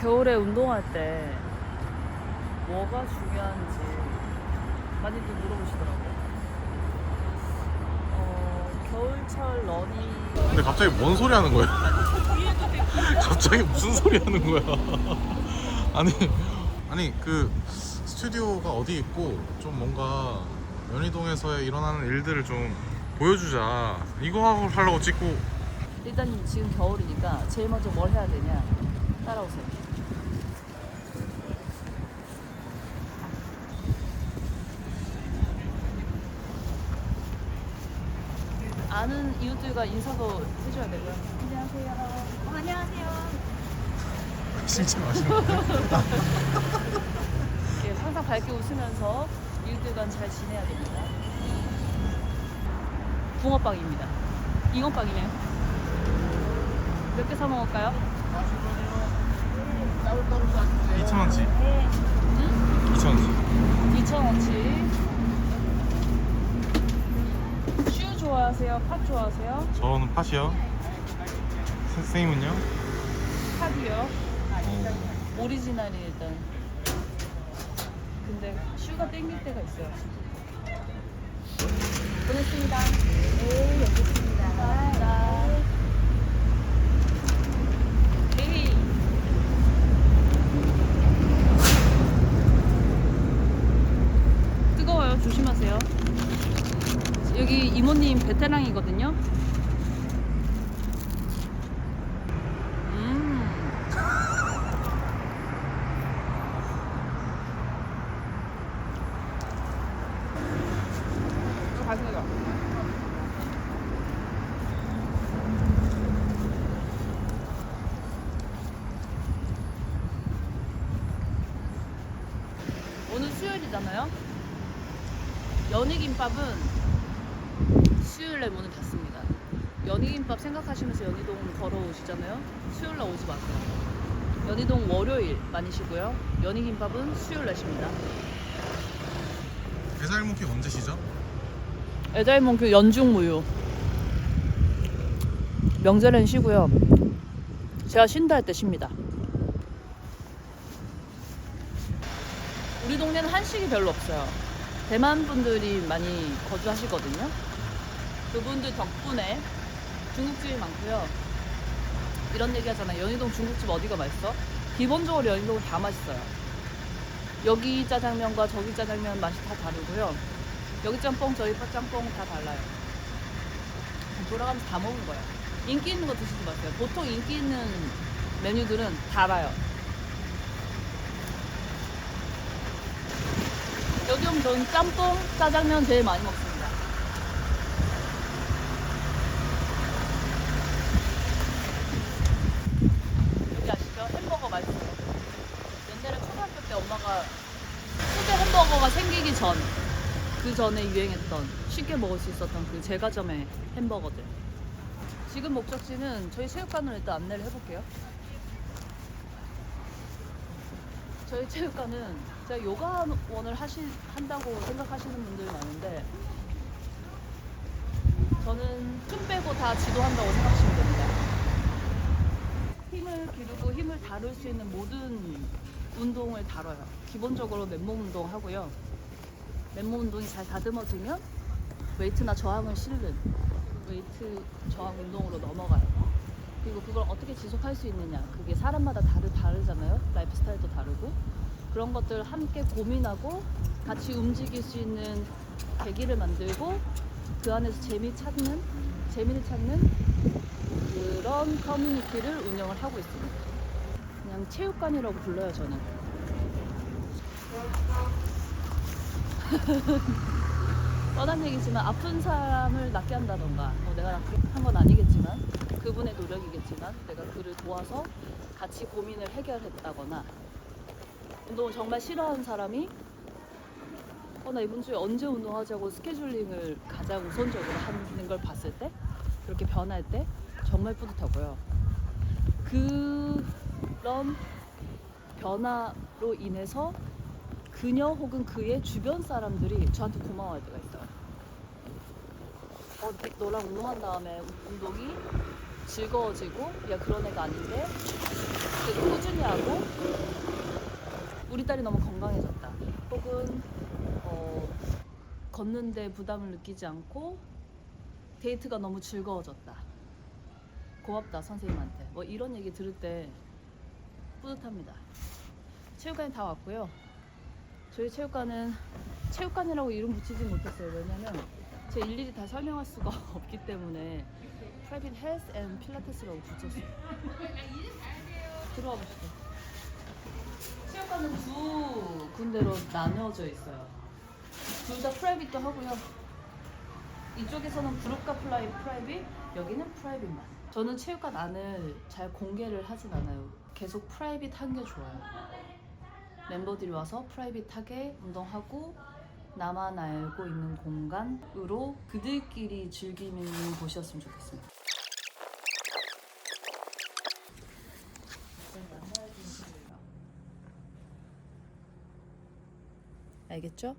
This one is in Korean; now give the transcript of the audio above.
겨울에 운동할 때 뭐가 중요한지 많이들 물어보시더라고요. 어, 겨울철 러닝 근데 갑자기 뭔 소리 하는 거야? 갑자기 무슨 소리 하는 거야? 아니 아니 그 스튜디오가 어디 있고 좀 뭔가 연희동에서 일어나는 일들을 좀 보여주자 이거 하고 하려고 찍고 일단 지금 겨울이니까 제일 먼저 뭘 해야 되냐 따라오세요. 아는 이웃들과 인사도 해줘야 되고요. 안녕하세요. 어, 안녕하세요. 진짜 맛있는데? 이렇게 항상 밝게 웃으면서 이웃들과 잘 지내야 됩니다. 붕어빵입니다. 잉어빵이네요. 몇 개 사 먹을까요? 2,000원치 응? 2,000원치 2,000원치. 슈 좋아하세요? 팥 좋아하세요? 저는 팥이요 선생님은요? 팥이요? 어, 오리지널이 일단. 근데 슈가 땡길 때가 있어요. 보냈습니다. 네, 여기 있습니다. 감사합니다. 헤이. 뜨거워요. 조심하세요. 이모님 베테랑이거든요. 음. 오늘 수요일이잖아요. 연희김밥은 수요일에 문을 닫습니다. 연희김밥 생각하시면서 연희동 걸어오시잖아요. 수요일날 오지 마세요. 연희동 월요일 많이시고요. 연희김밥은 수요일 날 십니다. 배달문기 언제 시죠? 애달몽교 연중무휴 명절엔 쉬고요 제가 쉰다 할 때 쉽니다 우리 동네는 한식이 별로 없어요 대만 분들이 많이 거주하시거든요 그분들 덕분에 중국집이 많고요 이런 얘기 하잖아요 연희동 중국집 어디가 맛있어? 기본적으로 연희동은 다 맛있어요 여기 짜장면과 저기 짜장면 맛이 다 다르고요 여기 짬뽕 저기 짬뽕 다 달라요. 돌아가면서 다 먹은 거예요. 인기 있는 거 드시지 마세요. 보통 인기 있는 메뉴들은 달아요. 여기 오면 저는 짬뽕, 짜장면 제일 많이 먹습니다. 여기 아시죠? 햄버거 맛있어요. 옛날에 초등학교 때 엄마가 수제 햄버거가 생기기 전 그 전에 유행했던 쉽게 먹을 수 있었던 그 제과점의 햄버거들. 지금 목적지는 저희 체육관으로 일단 안내를 해볼게요. 저희 체육관은 제가 요가원을 하시, 한다고 생각하시는 분들이 많은데 저는 춤 빼고 다 지도한다고 생각하시면 됩니다. 힘을 기르고 힘을 다룰 수 있는 모든 운동을 다뤄요. 기본적으로 맨몸 운동 하고요. 맨몸 운동이 잘 다듬어지면 웨이트나 저항을 실는 웨이트 저항 운동으로 넘어가요. 그리고 그걸 어떻게 지속할 수 있느냐. 그게 사람마다 다르, 다르잖아요. 라이프 스타일도 다르고. 그런 것들 함께 고민하고 같이 움직일 수 있는 계기를 만들고 그 안에서 재미 찾는, 재미를 찾는 그런 커뮤니티를 운영을 하고 있습니다. 그냥 체육관이라고 불러요, 저는. 뻔한 얘기지만 아픈 사람을 낫게 한다던가. 뭐 내가 한 건 아니겠지만 그분의 노력이겠지만 내가 그를 도와서 같이 고민을 해결했다거나. 운동을 정말 싫어하는 사람이? 어 나 이번 주에 언제 운동하자고 스케줄링을 가장 우선적으로 하는 걸 봤을 때? 그렇게 변할 때? 정말 뿌듯하고요. 그런 변화로 인해서 그녀 혹은 그의 주변 사람들이 저한테 고마워할 때가 있어요. 어, 너- 너랑 운동한 다음에 운동이 즐거워지고 야 그런 애가 아닌데 그래도 꾸준히 하고 우리 딸이 너무 건강해졌다. 혹은 어, 걷는데 부담을 느끼지 않고 데이트가 너무 즐거워졌다. 고맙다 선생님한테. 뭐 이런 얘기 들을 때 뿌듯합니다. 체육관에 다 왔고요 저희 체육관은 체육관이라고 이름 붙이지 못했어요. 왜냐면 제 일일이 다 설명할 수가 없기 때문에 프라이빗 헬스 앤 필라테스라고 붙였어요. 들어와 보시죠. 체육관은 두 군데로 나누어져 있어요. 둘 다 프라이빗도 하고요. 이쪽에서는 브루카 플라이 프라이빗 여기는 프라이빗만. 저는 체육관 안을 잘 공개를 하진 않아요. 계속 프라이빗 한 게 좋아요 멤버들이 와서 프라이빗하게 운동하고 나만 알고 있는 공간으로 그들끼리 즐기는 곳이었으면 좋겠습니다 알겠죠?